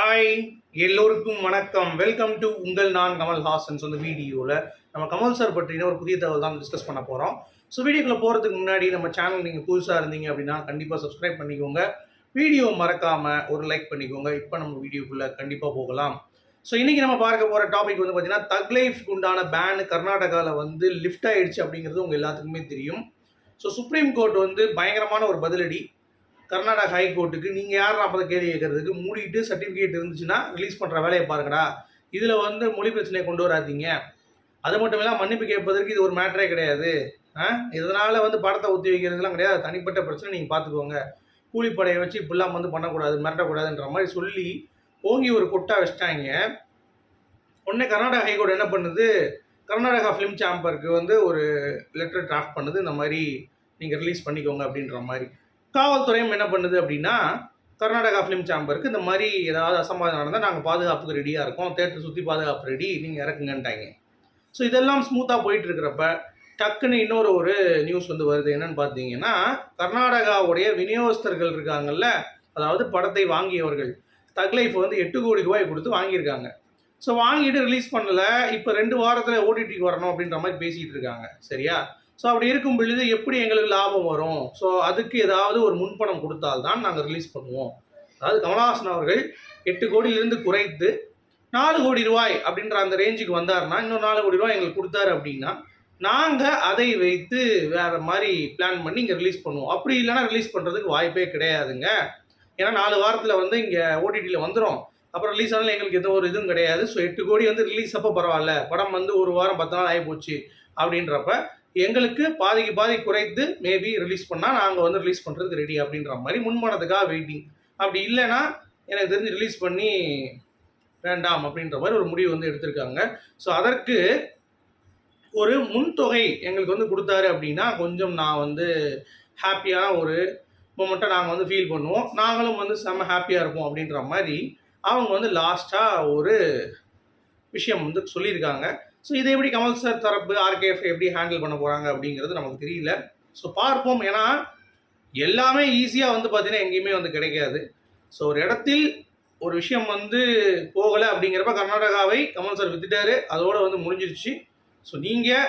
Hi எல்லோருக்கும் வணக்கம். Welcome to உங்கள் நான் கமல் ஹாசன்ஸ் அந்த வீடியோவில் நம்ம கமல் சார் பற்றின ஒரு புதிய தகவல் தான் டிஸ்கஸ் பண்ண போகிறோம் ஸோ வீடியோக்குள்ளே போகிறதுக்கு முன்னாடி நம்ம சேனல் நீங்கள் புதுசாக இருந்தீங்க அப்படின்னா கண்டிப்பாக சப்ஸ்கிரைப் பண்ணிக்கோங்க. வீடியோ மறக்காமல் ஒரு லைக் பண்ணிக்கோங்க. இப்போ நம்ம வீடியோக்குள்ளே கண்டிப்பாக போகலாம். ஸோ இன்றைக்கி நம்ம பார்க்க போகிற டாபிக் வந்து பார்த்தீங்கன்னா தக் லைஃப்க்கு உண்டான பேன் கர்நாடகாவில் வந்து லிஃப்ட் ஆகிடுச்சு அப்படிங்கிறது உங்கள் எல்லாத்துக்குமே தெரியும். ஸோ சுப்ரீம் கோர்ட் வந்து பயங்கரமான ஒரு பதிலடி. கர்நாடக ஹைகோர்ட்டுக்கு நீங்கள் யார் அப்போ கேள்வி கேட்கறதுக்கு மூடிட்டு சர்டிஃபிகேட் இருந்துச்சுன்னா ரிலீஸ் பண்ணுற வேலையை பாருங்கடா. இதில் வந்து மொழி பிரச்சனையை கொண்டு வராதீங்க. அது மட்டும் இல்லாமல் மன்னிப்பு கேட்பதற்கு இது ஒரு மேட்டரே கிடையாது. ஆ? இதனால் வந்து படத்தை ஒத்தி வைக்கிறதுலாம் கிடையாது. தனிப்பட்ட பிரச்சனை நீங்கள் பார்த்துக்கோங்க கூலிப்படையை வச்சு இப்படிலாம் வந்து பண்ணக்கூடாது மிரட்டக்கூடாதுன்ற மாதிரி சொல்லி ஓங்கி ஒரு கொட்டா வச்சிட்டாங்க. உடனே கர்நாடகா ஹைகோர்ட் என்ன பண்ணுது? கர்நாடகா ஃபிலிம் சாம்பருக்கு வந்து ஒரு லெட்டர் டிராஃப்ட் பண்ணுது. இந்த மாதிரி நீங்கள் ரிலீஸ் பண்ணிக்கோங்க அப்படின்ற மாதிரி. காவல்துறையும் என்ன பண்ணுது அப்படின்னா கர்நாடகா ஃபிலிம் சாம்பருக்கு இந்த மாதிரி ஏதாவது அசம்பாதம் நடந்தால் நாங்கள் பாதுகாப்புக்கு ரெடியாக இருக்கோம். தேட்டர் சுற்றி பாதுகாப்பு ரெடி நீங்கள் இறக்குங்கன்ட்டாங்க ஸோ இதெல்லாம் ஸ்மூத்தாக போயிட்டு இருக்கிறப்ப டக்குன்னு இன்னொரு ஒரு நியூஸ் வந்து வருது. என்னன்னு பார்த்தீங்கன்னா கர்நாடகாவுடைய விநியோகஸ்தர்கள் இருக்காங்கல்ல அதாவது படத்தை வாங்கியவர்கள் தக்லைஃப் வந்து எட்டு கோடி ரூபாய் கொடுத்து வாங்கியிருக்காங்க. ஸோ வாங்கிட்டு ரிலீஸ் பண்ணல. இப்போ ரெண்டு வாரத்தில் ஓடிடிக்கு வரணும் அப்படின்ற மாதிரி பேசிகிட்டு இருக்காங்க. சரியா? ஸோ அப்படி இருக்கும் பொழுது எப்படி எங்களுக்கு லாபம் வரும்? ஸோ அதுக்கு ஏதாவது ஒரு முன்பணம் கொடுத்தால்தான் நாங்கள் ரிலீஸ் பண்ணுவோம். அதாவது கமலஹாசன் அவர்கள் எட்டு கோடியிலிருந்து குறைத்து நாலு கோடி ரூபாய் அப்படின்ற அந்த ரேஞ்சுக்கு வந்தாருன்னா இன்னும் நாலு கோடி ரூபாய் எங்களுக்கு கொடுத்தாரு அப்படின்னா நாங்கள் அதை வைத்து வேறு மாதிரி பிளான் பண்ணி இங்கே ரிலீஸ் பண்ணுவோம். அப்படி இல்லைன்னா ரிலீஸ் பண்ணுறதுக்கு வாய்ப்பே கிடையாதுங்க. ஏன்னா நாலு வாரத்தில் வந்து இங்கே ஓடிடியில் வந்துடும் அப்புறம் ரிலீஸ் ஆனாலும் எங்களுக்கு எந்த ஒரு இதுவும் கிடையாது. ஸோ எட்டு கோடி வந்து ரிலீஸ் அப்போ பரவாயில்ல. படம் வந்து ஒரு வாரம் பத்து நாள் ஆகி போச்சு அப்படின்றப்ப எங்களுக்கு பாதிக்கு பாதி குறைத்து மேபி ரிலீஸ் பண்ணால் நாங்கள் வந்து ரிலீஸ் பண்ணுறதுக்கு ரெடி அப்படின்ற மாதிரி முன்மனதுக்காக வெயிட்டிங் அப்படி இல்லைன்னா எனக்கு தெரிஞ்சு ரிலீஸ் பண்ணி வேண்டாம் அப்படின்ற மாதிரி ஒரு முடிவு வந்து எடுத்திருக்காங்க. ஸோ அதற்கு ஒரு முன்தொகை எங்களுக்கு வந்து கொடுத்தாரு அப்படின்னா கொஞ்சம் நான் வந்து ஹாப்பியான ஒரு மொமெண்ட்டை நாங்கள் வந்து ஃபீல் பண்ணுவோம். நாங்களும் வந்து செம்ம ஹாப்பியாக இருப்போம் அப்படின்ற மாதிரி அவங்க வந்து லாஸ்ட்டாக ஒரு விஷயம் வந்து சொல்லியிருக்காங்க. ஸோ இதை எப்படி கமல் சார் தரப்பு ஆர்கேஎஃப் எப்படி ஹேண்டில் பண்ண போகிறாங்க அப்படிங்கிறது நமக்கு தெரியல. ஸோ பார்ப்போம். ஏன்னா எல்லாமே ஈஸியாக வந்து பார்த்தீங்கன்னா எங்கேயுமே வந்து கிடைக்காது. ஸோ ஒரு இடத்தில் ஒரு விஷயம் வந்து போகலை அப்படிங்கிறப்ப கர்நாடகாவை கமல் சார் வித்துட்டாரு. அதோடு வந்து முடிஞ்சிருச்சு. ஸோ நீங்கள்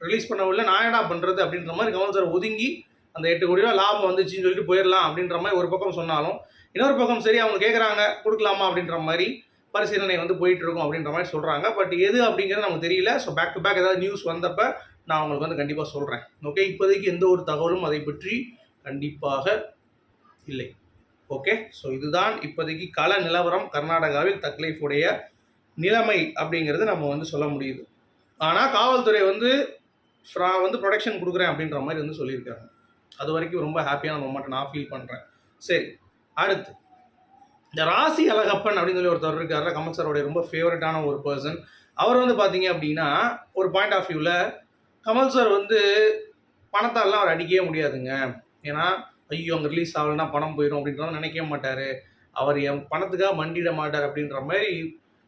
ரிலீஸ் பண்ணவில்லை நான் என்ன பண்ணுறது அப்படின்ற மாதிரி கமல் சார் ஒதுங்கி அந்த எட்டு கோடி ரூபா லாபம் வந்துச்சுன்னு சொல்லிட்டு போயிடலாம் அப்படின்ற மாதிரி ஒரு பக்கம் சொன்னாலும் இன்னொரு பக்கம் சரி அவங்க கேட்குறாங்க கொடுக்கலாமா அப்படின்ற மாதிரி பரிசீலனை வந்து போயிட்டு இருக்கும் அப்படின்ற மாதிரி சொல்கிறாங்க பட் எது அப்படிங்கிறது நமக்கு தெரியல. ஸோ பேக் டு பேக் ஏதாவது நியூஸ் வந்தப்ப நான் உங்களுக்கு வந்து கண்டிப்பாக சொல்கிறேன் ஓகே இப்போதைக்கு எந்த ஒரு தகவலும் அதை பற்றி கண்டிப்பாக இல்லை. ஓகே ஸோ இதுதான் இப்போதைக்கு கள நிலவரம் கர்நாடகாவில் தக்லைஃபுடைய நிலைமை அப்படிங்கிறது நம்ம வந்து சொல்ல முடியுது. ஆனால் காவல்துறை வந்து ஃப்ரா வந்து ப்ரொடெக்ஷன் கொடுக்குறேன் அப்படின்ற மாதிரி வந்து சொல்லியிருக்காங்க. அது வரைக்கும் ரொம்ப ஹாப்பியான மொமெண்ட் நான் ஃபீல் பண்ணுறேன் சரி அடுத்து. இந்த ராசி அழகப்பன் அப்படின்னு சொல்லி ஒருத்தர் இருக்கார் கமல் சாரோடைய ரொம்ப ஃபேவரட்டான ஒரு பர்சன் அவர் வந்து பார்த்தீங்க அப்படின்னா ஒரு பாயிண்ட் ஆஃப் வியூவில் கமல் சார் வந்து பணத்தாலாம் அவர் அடிக்கவே முடியாதுங்க. ஏன்னா ஐயோ அங்கே ரிலீஸ் ஆகலைன்னா பணம் போயிடும் அப்படின்றத நினைக்கவே மாட்டார். அவர் என் பணத்துக்காக மண்டிட மாட்டார் அப்படின்ற மாதிரி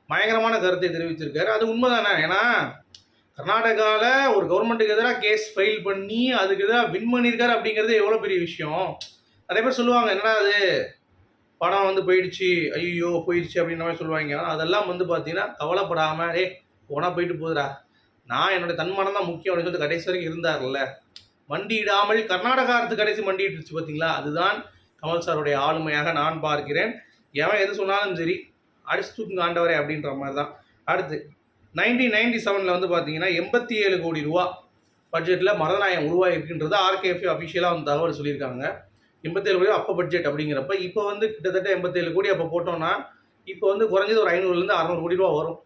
பயங்கரமான கருத்தை தெரிவிச்சிருக்காரு. அது உண்மைதானே? ஏன்னா கர்நாடகாவில் ஒரு கவர்மெண்ட்டுக்கு எதிராக கேஸ் ஃபைல் பண்ணி அதுக்கு எதிராக வின் பண்ணியிருக்காரு அப்படிங்கிறது எவ்வளோ பெரிய விஷயம்? நிறைய பேர் சொல்லுவாங்க என்னடா அது? பணம் வந்து போயிடுச்சு ஐயோ போயிடுச்சு அப்படின்ற மாதிரி சொல்லுவாங்க. ஆனால் அதெல்லாம் வந்து பார்த்தீங்கன்னா கவலைப்படாமல் டே போனால் போயிட்டு போகுதுடா நான் என்னோட தன்மானம் தான் முக்கியம் அப்படின்னு சொல்லிட்டு கடைசி வரைக்கும் இருந்தார்ல மண்டியிடாமல் கர்நாடகா அரசு கடைசி மண்டிட்டுருச்சு பார்த்தீங்களா அதுதான் கமல் சாருடைய ஆளுமையாக நான் பார்க்கிறேன். எவன் எது சொன்னாலும் சரி அடிச்சு தூக்குங்க ஆண்டவரே அப்படின்ற மாதிரி தான் அடுத்து நைன்டீன் நைன்டி செவனில் வந்து பார்த்தீங்கன்னா எண்பத்தி ஏழு கோடி ரூபா பட்ஜெட்டில் மரநாயம் உருவாகிருக்குன்றது ஆர்கேஎஃப் அஃபிஷியலாக வந்து தகவல் சொல்லியிருக்காங்க. எண்பத்தேழு கோடி அப்போ பட்ஜெட் அப்படிங்கிறப்ப இப்போ வந்து கிட்டத்தட்ட எண்பத்தேழு கோடி அப்போ போட்டோம்னா இப்போ வந்து குறைஞ்சது ஒரு ஐநூறுலேருந்து அறநூறு கோடி ரூபா வரும்.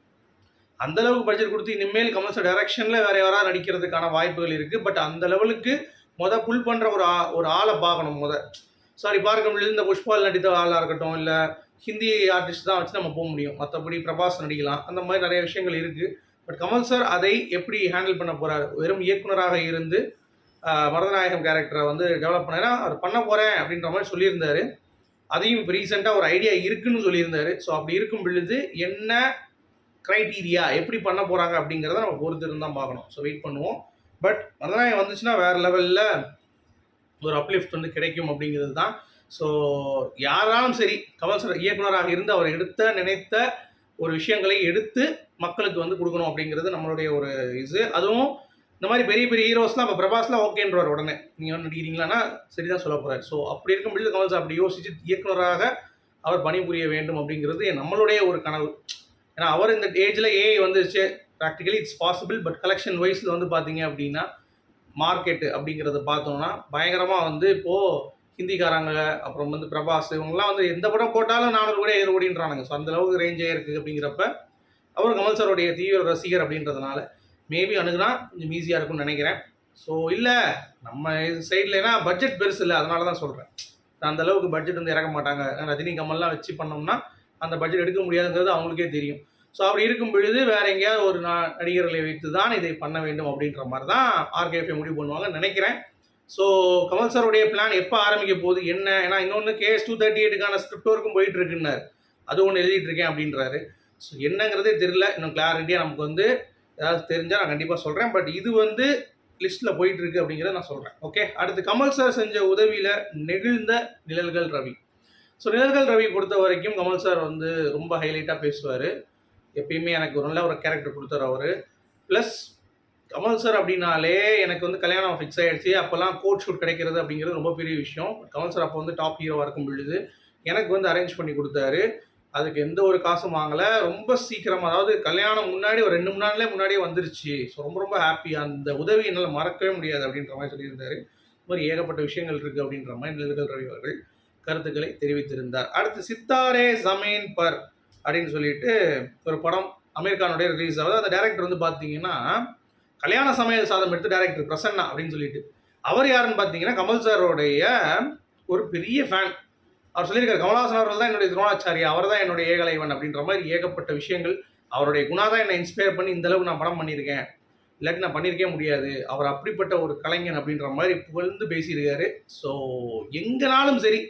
அந்த அளவுக்கு பட்ஜெட் கொடுத்து இனிமேல் கமல்ஸ் டைரக்ஷனில் வேற யாராவது நடிக்கிறதுக்கான வாய்ப்புகள் இருக்குது பட் அந்த லெவலுக்கு மொதல் புல் பண்ணுற ஒரு ஆ ஒரு ஆளை பார்க்கணும் முத. சாரி பார்க்க முடியல. இந்த புஷ்பால் நடித்த ஆளாக இருக்கட்டும் இல்லை ஹிந்தி ஆர்டிஸ்ட் தான் வச்சு நம்ம போக முடியும். மற்றபடி பிரபாஸ் நடிக்கலாம். அந்த மாதிரி நிறைய விஷயங்கள் இருக்குது பட் கமல் சார் அதை எப்படி ஹேண்டில் பண்ண போகிறார் வெறும் இயக்குனராக இருந்து மரதநாயகம் கேரக்டரை வந்து டெவலப் பண்ணா அவர் பண்ண போகிறேன் அப்படின்ற மாதிரி சொல்லியிருந்தாரு. அதையும் இப்போ ரீசெண்டாக ஒரு ஐடியா இருக்குன்னு சொல்லியிருந்தாரு. ஸோ அப்படி இருக்கும் பொழுது என்ன க்ரைட்டீரியா எப்படி பண்ண போகிறாங்க அப்படிங்கிறத நம்ம பொறுத்தருந்து தான் பார்க்கணும். ஸோ வெயிட் பண்ணுவோம். பட் மரதநாயகம் வந்துச்சுன்னா வேறு லெவலில் ஒரு அப்லிஃப்ட் வந்து கிடைக்கும் அப்படிங்கிறது தான். ஸோ யாராலும் சரி கமல் சார் இயக்குனராக இருந்து அவர் எடுத்த நினைத்த ஒரு விஷயங்களை எடுத்து மக்களுக்கு வந்து கொடுக்கணும் அப்படிங்கிறது நம்மளுடைய ஒரு இது. அதுவும் இந்த மாதிரி பெரிய பெரிய ஹீரோஸ்லாம் இப்போ பிரபாஸ்லாம் ஓகேன்றவர் உடனே. நீங்கள் வந்து நடிக்கிறீங்களான்னா சரிதான் சொல்ல போகிறார் ஸோ அப்படி இருக்கும் பொழுது கமல் சார் அப்படி யோசிச்சு இயக்குனராக அவர் பணிபுரிய வேண்டும் அப்படிங்கிறது நம்மளுடைய ஒரு கனவு. ஏன்னா அவர் இந்த ஏஜில் ஏஐ வந்துருச்சு. Practically it's possible but collection வைஸில் வந்து பார்த்தீங்க அப்படின்னா மார்க்கெட்டு அப்படிங்கிறத பார்த்தோம்னா பயங்கரமாக வந்து இப்போது ஹிந்திக்காரங்க அப்புறம் வந்து பிரபாஸ் இவங்கெல்லாம் வந்து எந்த படம் போட்டாலும் நானூறு கூட ஏறு ஓடின்றானுங்க ஸோ அந்தளவுக்கு ரேஞ்சே இருக்குது அப்படிங்கிறப்ப அவர் கமல் சாருடைய தீவிர ரசிகர் அப்படின்றதுனால. மேபி அணுகுனா கொஞ்சம் ஈஸியாக இருக்கும்னு நினைக்கிறேன். ஸோ இல்லை நம்ம சைடில் ஏன்னா பட்ஜெட் பெருசு இல்லை அதனால தான் சொல்கிறேன் அந்த அளவுக்கு பட்ஜெட் வந்து இறக்க மாட்டாங்க. ரஜினி கமல்லாம் வச்சு பண்ணோம்னா அந்த பட்ஜெட் எடுக்க முடியாதுங்கிறது அவங்களுக்கே தெரியும். ஸோ அப்படி இருக்கும் பொழுது வேற எங்கேயாவது ஒரு நடிகர்களை வைத்து தான் இதை பண்ண வேண்டும் அப்படின்ற மாதிரி தான் ஆர்கேஎஃப்ஐ முடிவு பண்ணுவாங்கன்னு நினைக்கிறேன். ஸோ கமல் சாருடைய பிளான் எப்போ ஆரம்பிக்க போகுது என்ன? ஏன்னா இன்னொன்று கேஎஸ் டூ தேர்ட்டி எயிட்டுக்கான ஸ்கிரிப்ட் ஒர்க்கும் போயிட்டு இருக்குன்னாரு அது ஒன்று எழுதிட்டு இருக்கேன் அப்படின்றாரு. ஸோ என்னங்கிறதே தெரியல. இன்னும் கிளாரிட்டியாக நமக்கு வந்து ஏதாவது தெரிஞ்சால் நான் கண்டிப்பாக சொல்கிறேன் பட் இது வந்து லிஸ்ட்டில் போயிட்டுருக்கு அப்படிங்கிறத நான் சொல்கிறேன் ஓகே அடுத்து கமல் சார் செஞ்ச உதவியில் நெகிழ்ந்த நிழல்கள் ரவி. ஸோ நிழல்கள் ரவி பொறுத்த வரைக்கும் கமல் சார் வந்து ரொம்ப ஹைலைட்டாக பேசுவார். எப்பயுமே எனக்கு ஒரு நல்ல ஒரு கேரக்டர் கொடுத்தார் அவர். ப்ளஸ் கமல் சார் அப்படின்னாலே எனக்கு வந்து கல்யாணம் ஃபிக்ஸ் ஆகிடுச்சு அப்போல்லாம் கோட் ஷூட் கிடைக்கிறது அப்படிங்கிறது ரொம்ப பெரிய விஷயம். கமல் சார் அப்போ வந்து டாப் ஹீரோவாக இருக்கும் பொழுது எனக்கு வந்து அரேஞ்ச் பண்ணி கொடுத்தாரு. அதுக்கு எந்த ஒரு காசும் வாங்கலை. ரொம்ப சீக்கிரம் அதாவது கல்யாணம் முன்னாடி ஒரு ரெண்டு மூணு நாள்லேயே முன்னாடியே வந்துருச்சு. ஸோ ரொம்ப ரொம்ப ஹாப்பி அந்த உதவி என்னால் மறக்கவே முடியாது அப்படின்ற மாதிரி சொல்லியிருந்தாரு. இந்த மாதிரி ஏகப்பட்ட விஷயங்கள் இருக்குது அப்படின்ற மாதிரி நிழல்கள் ரவி அவர்கள் கருத்துக்களை தெரிவித்திருந்தார். அடுத்து சித்தாரே ஜமீன் பர் அப்படின்னு சொல்லிட்டு ஒரு படம் அமெரிக்கானுடைய ரிலீஸ் ஆகுது அந்த டேரக்டர் வந்து பார்த்தீங்கன்னா கல்யாண சமையல் சாதம் எடுத்து டேரக்டர் பிரசன்னா அப்படின்னு சொல்லிட்டு. அவர் யாருன்னு பார்த்தீங்கன்னா கமல் சாரோடைய ஒரு பெரிய ஃபேன் அவர் சொல்லியிருக்கார் கமலஹாசன் அவர்கள் தான் என்னுடைய துரோணாச்சாரியா அவர் தான் என்னுடைய ஏகலைவன் அப்படின்ற மாதிரி ஏகப்பட்ட விஷயங்கள் அவருடைய குணா தான் என்னை இன்ஸ்பயர் பண்ணி இந்தளவுக்கு நான் படம் பண்ணியிருக்கேன். இல்லாட்டி நான் பண்ணியிருக்கே முடியாது. அவர் அப்படிப்பட்ட ஒரு கலைஞன் அப்படின்ற மாதிரி புகழ்ந்து பேசியிருக்காரு. ஸோ எங்கனாலும் சரி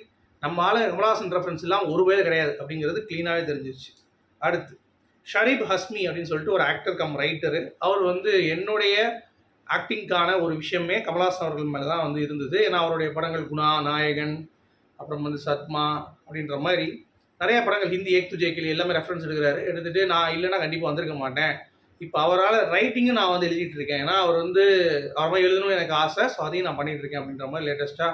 நம்ம ஆளு கமலஹாசன் ரெஃபரன்ஸ் இல்லாமல் ஒரு வேலை கிடையாது அப்படிங்கிறது க்ளீனாகவே தெரிஞ்சிருச்சு. அடுத்து ஷரீப் ஹஸ்மி அப்படின்னு சொல்லிட்டு ஒரு ஆக்டர் கம் ரைட்டரு அவர் வந்து என்னுடைய ஆக்டிங்க்கான ஒரு விஷயமே கமலஹாசன் அவர்கள் மேலே தான் வந்து இருந்தது. ஏன்னா அவருடைய படங்கள் குணா நாயகன் அப்புறம் வந்து சத்மா அப்படின்ற மாதிரி நிறைய படங்கள் ஹிந்தி ஏக் துஜே கிளி எல்லாமே ரெஃபரன்ஸ் எடுக்கிறாரு. எடுத்துகிட்டு நான் இல்லைன்னா கண்டிப்பாக வந்திருக்க மாட்டேன். இப்போ அவரால் ரைட்டிங்கும் நான் வந்து எழுதிட்டு இருக்கேன். ஏன்னா அவர் வந்து அவர் மாதிரி எழுதணும்னு எனக்கு ஆசை. ஸோ அதையும் நான் பண்ணிட்டு இருக்கேன் அப்படின்ற மாதிரி லேட்டஸ்ட்டாக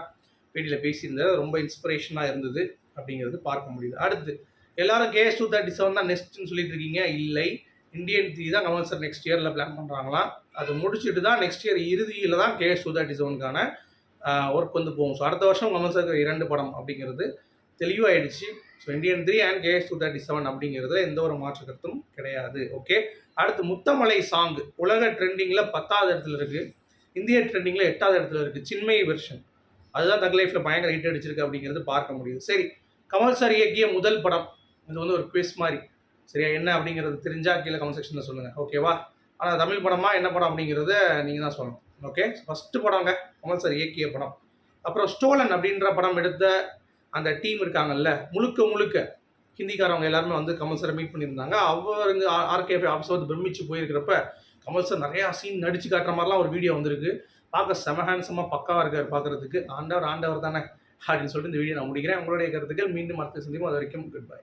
பேட்டியில் பேசியிருந்தார். ரொம்ப இன்ஸ்பிரேஷனாக இருந்தது அப்படிங்கிறது பார்க்க முடியுது. அடுத்து எல்லாரும் கேஎஸ் டூ தேர்ட்டி செவன் தான் நெக்ஸ்ட்னு சொல்லிட்டு இருக்கீங்க. இல்லை. இந்தியன் த்ரீ தான் கமல் சார் நெக்ஸ்ட் இயரில் பிளான் பண்ணுறாங்களாம் அது முடிச்சுட்டு தான் நெக்ஸ்ட் இயர் இறுதியில் தான் கேஎஸ் டூ தேர்ட்டி செவனுக்கான ஒர்க் வந்து போகும். ஸோ அடுத்த வருஷம் கமல் சார் இரண்டு படம் அப்படிங்கிறது தெளிவாயிடுச்சு. So Indian three and KS two thirty seven அப்படிங்கிறதுல எந்த ஒரு மாற்று கருத்தும் கிடையாது. ஓகே அடுத்து முத்தமலை சாங் உலக ட்ரெண்டிங்கில் பத்தாவது இடத்துல இருக்குது இந்திய ட்ரெண்டிங்கில் எட்டாவது இடத்துல இருக்குது சின்மை வெர்ஷன் அதுதான் தக் லைஃப்பில் பயங்கர ஹிட் அடிச்சிருக்கு அப்படிங்கிறது பார்க்க முடியுது. சரி கமல் சார் இயக்கிய முதல் படம். இது வந்து ஒரு குவிஸ் மாதிரி. சரியா என்ன அப்படிங்கிறது தெரிஞ்சா கீழே கமெண்ட் செக்ஷனில் சொல்லுங்கள் ஓகேவா ஆனால் தமிழ் படமா என்ன படம் அப்படிங்கிறத நீங்கள் தான் சொல்லணும். ஓகே ஃபஸ்ட்டு படங்க கமல் சார் இயக்கிய படம். அப்புறம் ஸ்டோலன் அப்படின்ற படம் எடுத்த அந்த டீம் இருக்காங்கல்ல முழுக்க முழுக்க ஹிந்திக்காரவங்க எல்லாருமே வந்து கமல் சாரை மீட் பண்ணியிருந்தாங்க. அவருங்க ஆர்கேஃபை ஆஃபீஸ் வந்து பிரமிச்சு போயிருக்கிறப்ப கமல் சார் நிறையா சீன் நடிச்சு காட்டுற மாதிரிலாம் ஒரு வீடியோ வந்திருக்கு. பார்க்க செம ஹேண்ட்ஸமாக பக்காவாக இருக்கார் பார்க்குறதுக்கு. ஆண்டவர் ஆண்டவர் தானே அப்படின்னு சொல்லிட்டு இந்த வீடியோ நான் முடிக்கிறேன். உங்களுடைய கருத்துக்கள் மீண்டும் அடுத்த சந்திக்கும் அது வரைக்கும் குட் பை